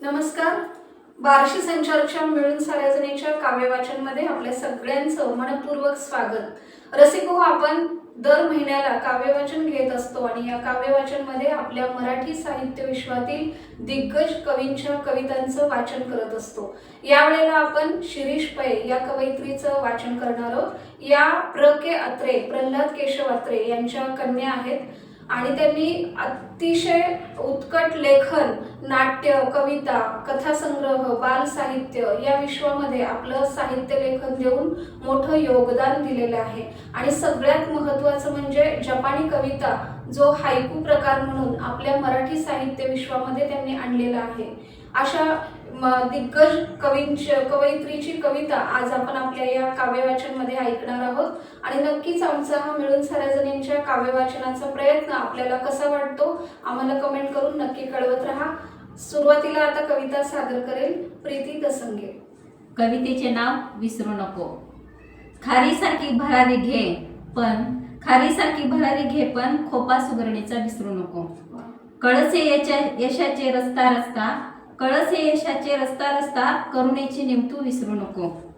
नमस्कार. बार्शी संचारक्षम मिळून सार्वजनिकच्या काव्यवाचनमध्ये आपल्या सगळ्यांचं मनपूर्वक स्वागत. रसिको हो, आपण दर महिन्याला काव्यवाचन घेत असतो आणि या काव्यवाचनमध्ये आपल्या मराठी साहित्य विश्वातील दिग्गज कवींच्या कवितांचं वाचन करत असतो. यावेळेला आपण शिरीष पै या कवयित्रीचं वाचन करणार आहोत. या प्र. के. अत्रे प्रल्हाद केशव अत्रे यांच्या कन्या आहेत. आणि त्यांनी अतिशय उत्कट लेखन नाट्य कविता कथासंग्रह बाल साहित्य या विश्वामध्ये आपलं साहित्य लेखन देऊन मोठं योगदान दिलेलं आहे. आणि सगळ्यात महत्त्वाचं म्हणजे जपानी कविता जो हायकू प्रकार म्हणून आपल्या मराठी साहित्य विश्वामध्ये त्यांनी आणलेला आहे. अशा दिग्गज कवींची कवयित्रीची कविता आज आपण आपल्या या काव्य वाचनमध्ये ऐकणार आहोत. आणि नक्कीच आमचा हा मिळून सार्वजनींच्या काव्य वाचनाचा प्रयत्न आपल्याला कसा वाटतो आम्हाला कमेंट करून नक्की कळवत राहा. सुरुवातीला आता कविता सादर करेल प्रीती दसंगे. कवितेचे नाव विसरू नको. खारीसारखी भरारी घे पण खारीसारखी भरारी घे पण खोपा सुगरणीचा विसरू नको. कळसे याच्या यशाचे रस्ता रस्ता कळस यशाचे रस्ता रस्ता करुणेची नेमतू विसरू नको.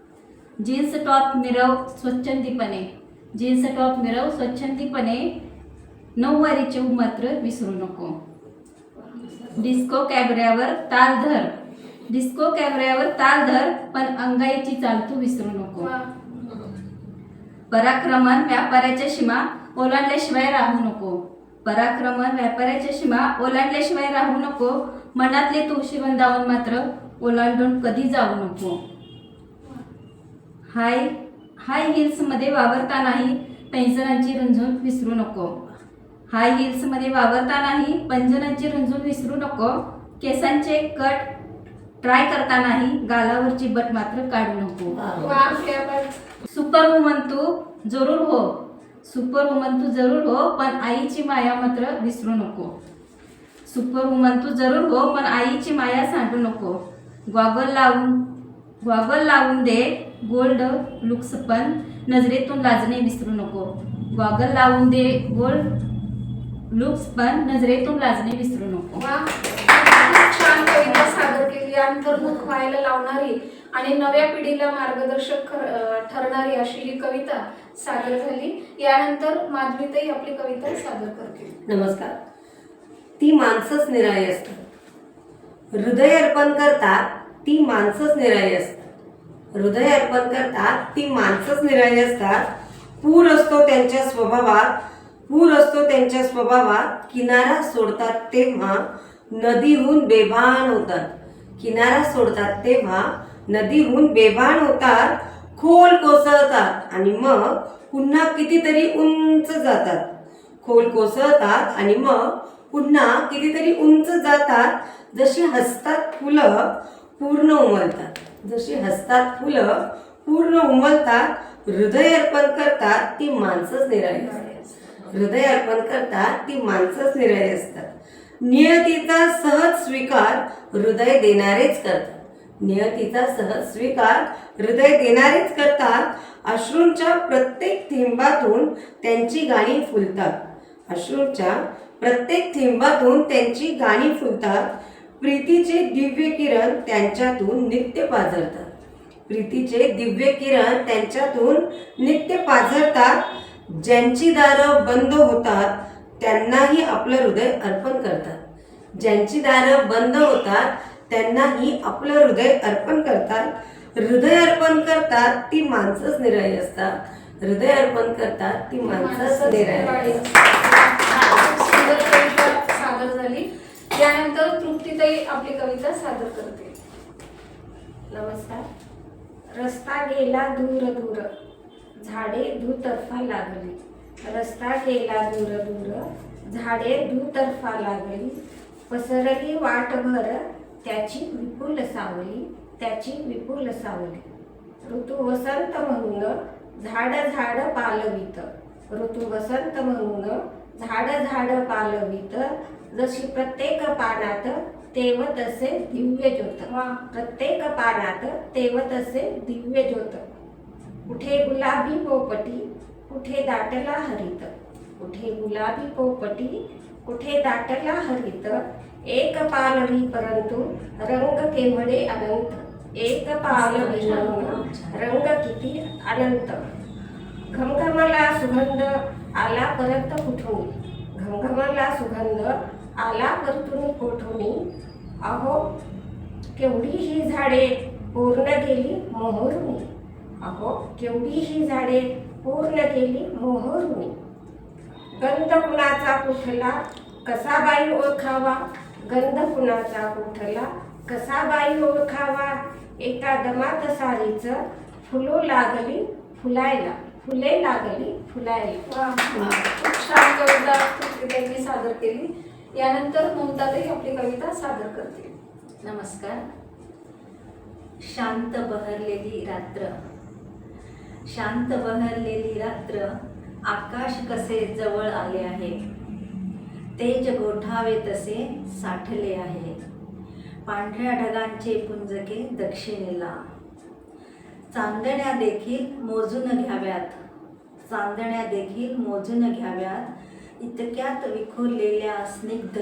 जीन्स टॉप मिरव स्वच्छंदीपणे. जीन्स टॉप मिरव स्वच्छंदीपणे. नऊवारीचे मात्र विसरू नको. डिस्को कॅबऱ्यावर ताल धर. डिस्को कॅमेऱ्यावर ताल धर पण अंगाईची चालतू विसरू नको. पराक्रमण व्यापाऱ्याच्या सीमा ओलांडल्याशिवाय राहू नको. पराक्रमण व्यापाऱ्याच्या सीमा ओलांडल्याशिवाय राहू नको. मनातले तुळशी वंदावून मात्र ओलांडून कधी जाऊ नको. हाय हाय हिल्समध्ये वावरतानाही पैंजणांची रुंजून विसरू नको. हाय हिल्समध्ये वावरतानाही पैंजणांची रुंजून विसरू नको. केसांचे कट ट्राय करतानाही गालावरची बट मात्र काढू नको. सुपर वुमन तू जरूर हो. सुपर वुमन तू जरूर हो पण आईची माया मात्र विसरू नको. सुपर वुमन तू जरूर हो पण आईची माया सांडू नको. गॉगल लावून गॉगल लावून दे गोल्ड लुक्स पण नजरेतून लाजणे विसरू नको. गॉगल लावून दे गोल्ड लुक्स पण नजरेतून लाजणे विसरू नको वा खूप छान कविता सादर केली अंतर्मुख व्हायला लावणारी आणि नव्या पिढीला मार्गदर्शक ठरणारी अशी ही कविता सादर झाली. यानंतर माधवीताई आपली कविता सादर करतील. नमस्कार. ती माणसंच निराळी असतात. हृदय अर्पण करतात ती माणसंच निराळी असतात. हृदय अर्पण करतात ती माणसंच निराळी असतात. पूर असतो त्यांच्या स्वभावात पूर असतो त्यांच्या स्वभावात. किनारा सोडतात तेव्हा नदीहून बेभान होतात. किनारा सोडतात तेव्हा नदीहून बेभान होतात खोल कोसळतात आणि मग पुन्हा कितीतरी उंच जातात. खोल कोसळतात आणि मग पुन्हा कितीतरी उंच जातात. जशी हसतात फुलं पूर्ण उमलतात. जशी हसतात फुलं पूर्ण उमलतात. हृदय अर्पण करतात ती माणसंच निराळी असतात. हृदय अर्पण करतात ती माणसंच निराळी असतात. नियतीचा सहज स्वीकार हृदय देणारेच करतात. नियतीचा सहज स्वीकार हृदय देणारेच करतात. अश्रूंच्या प्रत्येक थेंबातून त्यांची गाणी फुलतात. अश्रूंच्या प्रत्येक थेंबातून त्यांची गाणी फुलतात. प्रीतीचे दिव्य किरण त्यांच्यातून नित्य पाझरतात. प्रीतीचे दिव्य किरण त्यांच्यातून नित्य पाझरतात. ज्यांची दारं बंद होतात त्यांनाही आपलं हृदय अर्पण करतात. ज्यांची दारं बंद होतात त्यांनाही आपलं हृदय अर्पण करतात. हृदय अर्पण करतात ती माणसंच निराळी असतात. हृदय अर्पण करतात ती माणसंच निराळी सुंदर झाली. यानंतर तृप्तीताई आपली कविता सादर करतील नमस्कार. रस्ता गेला दूर दूर. झाडे दुतर्फा लागली. रस्ता गेला दूर दूर झाडे दुतर्फा लागली. पसरली वाटभर त्याची विपुल सावली त्याची विपुल सावली. ऋतू वसंत म्हणून झाड झाड पालवित. ऋतू वसंत म्हणून झाड झाड पालवित. जशी प्रत्येक पानात तेव तसे दिव्य ज्योत. वा. प्रत्येक पानात तेव तसे दिव्य ज्योत. कुठे गुलाबी पोपटी कुठे दाटला हरित? कुठे गुलाबी पोपटी? कुठे दाटला हरित? एक पालवी परंतु रंग केवळे अनंत. एक पालवी रंग किती अनंत? घमघमाला सुगंध आला परत कुठून? घमघमाला सुगंध आला परतून कोठून? अहो केवढी ही झाडे पूर्ण गेली मोहरुनी. अहो केवढी ही झाडे पूर्ण गेली मोहरुनी गंध कुणाचा कुठला? कसा बाई ओळखावा? गंध कुणाचा कुठला? कसा बाई ओळखावा? एका दमात सारीच फुलो लागली फुलायला. फुले लागली फुलायला. वा खूप छान कविता त्यांनी सादर केली. यानंतर ममताताई आपली कविता सादर करतील नमस्कार. शांत बहरलेली रात्र. शांत बहरलेली रात्र आकाश कसे जवळ आले आहे? तेज गोठावे तसे साठले आहे. पांढऱ्या ढगांचे पुंजके दक्षिणेला. चांदण्या देखील मोजून घ्याव्यात. चांदण्या देखील मोजून घ्याव्यात. इतक्यात विखुरलेल्या स्निग्ध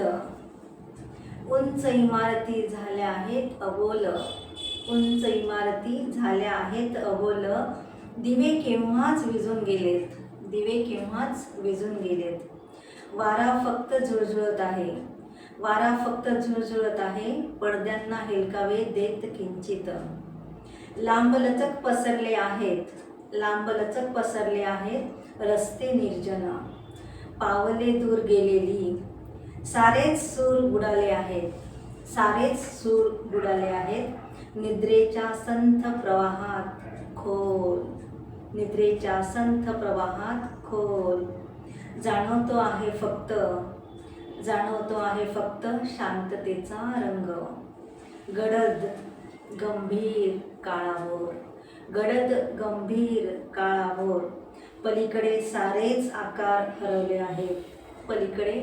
उंच इमारती झाल्या आहेत अबोल. उंच इमारती झाल्या आहेत अबोल. दिवे केव्हाच विजून गेलेत? दिवे केव्हाच विजून गेलेत? वारा फक्त झुळझुळत आहे. वारा फक्त झुळझुळत आहे. पडद्यांना हेलकावे देत किंचित. लांबलचक पसरले आहेत. लांबलचक पसरले आहेत. रस्ते निर्जन. पावले दूर गेलेली. सारेच सूर बुडाले आहेत. सारेच सूर बुडाले आहेत. निद्रेच्या संथ प्रवाहात. निद्रेच्या संथ प्रवाहात खोल. जाणवतो आहे फक्त जाणवतो आहे फक्त शांततेचा रंग. गडद गंभीर काळावर गडद गंभीर काळावर पलीकडे सारेच आकार हरवले आहेत. पलीकडे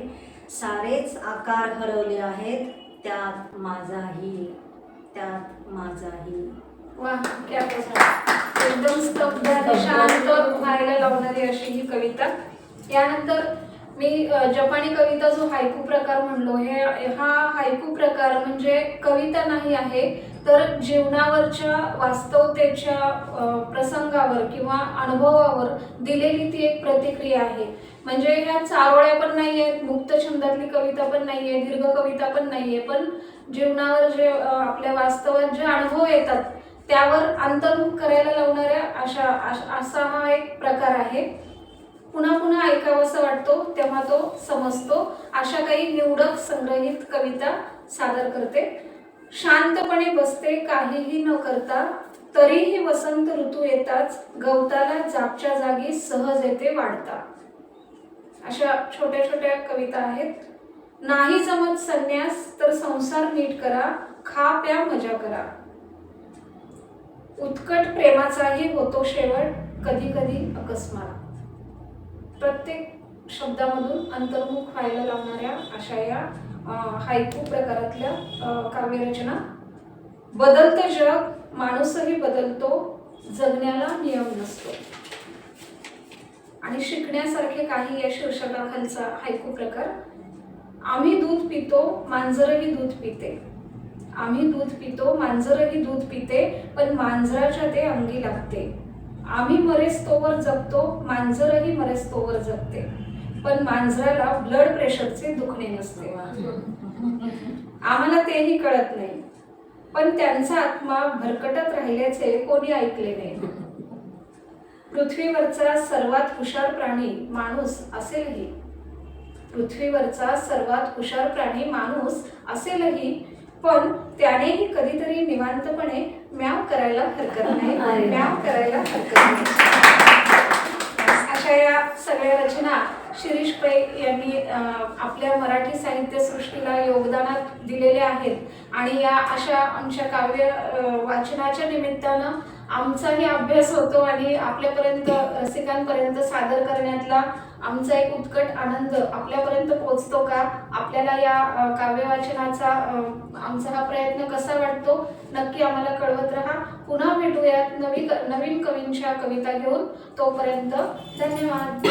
सारेच आकार हरवले आहेत. त्यात माझाही त्यात माझाही. वा क्या एकदम स्तब्ध आणि शांत व्हायला लावणारी अशी ही कविता. यानंतर मी जपानी कविता जो हायकू प्रकार म्हणलो हे हा हायकू प्रकार म्हणजे कविता नाही आहे तर जीवनावरच्या वास्तवतेच्या प्रसंगावर किंवा अनुभवावर दिलेली ती एक प्रतिक्रिया आहे. म्हणजे ह्या चारोळ्या पण नाही आहेत मुक्त छंदातली कविता पण नाही आहे दीर्घ कविता पण नाही आहे पण जीवनावर जे आपल्या वास्तवात जे अनुभव येतात त्यावर अंतर्मुख करायला लावणाऱ्या अशा असा हा एक प्रकार आहे. पुन्हा पुन्हा ऐकावासा वाटतो तेव्हा तो समजतो. अशा काही निवडक संग्रहित कविता सादर करते. शांतपणे बसते काहीही न करता. तरीही वसंत ऋतू येताच गवताला जागच्या जागी सहज येते वाढता. अशा छोट्या छोट्या कविता आहेत. नाही जमत संन्यास तर संसार नीट करा. खा प्या मजा करा. उत्कट प्रेमाचाही होतो शेवट कधी कधी अकस्मात. प्रत्येक शब्दामधून अंतर्मुख व्हायला लावणाऱ्या अशा या हायकू प्रकारातल्या काव्यरचना. बदलतं जग माणूसही बदलतो जगण्याला नियम नसतो. आणि शिकण्यासारखे काही या शीर्षकाखालचा हायकू प्रकार आम्ही दूध पितो मांजरही दूध पिते. आम्ही दूध पितो मांजरही दूध पिते पण मांजराच्या ते अंगी लागते. आम्ही मरेस तोवर जगतो मांजरही मरेस तोवर जगते. पण मांजराला ब्लड प्रेशरचे दुखणे नसते. आम्हाला तेही कळत नाही. पण त्यांचा आत्मा भरकटत राहिल्याचे कोणी ऐकले नाही. पृथ्वीवरचा सर्वात हुशार प्राणी माणूस असेलही. पृथ्वीवरचा सर्वात हुशार प्राणी माणूस असेलही पण त्यानेही कधीतरी निवांतपणे म्याव करायला हरकत नाही. म्याव करायला हरकत नाही. अशा या सगळ्या रचना शिरीष पै यांनी आपल्या मराठी साहित्य सृष्टीला योगदानात दिलेले आहेत. आणि या अशा आमच्या काव्य वाचनाच्या निमित्तानं आमचाही अभ्यास होतो आणि आपल्यापर्यंत रसिकांपर्यंत सादर करण्यातला आमचा एक उत्कट आनंद आपल्यापर्यंत पोहोचतो का? आपल्याला या काव्यवाचनाचा काव्य वाचनाचा आमचा हा प्रयत्न कसा वाटतो? नक्की आम्हाला कळवत राहा. पुन्हा भेटूयात नवी नवीन कवींच्या कविता घेऊन. तोपर्यंत धन्यवाद.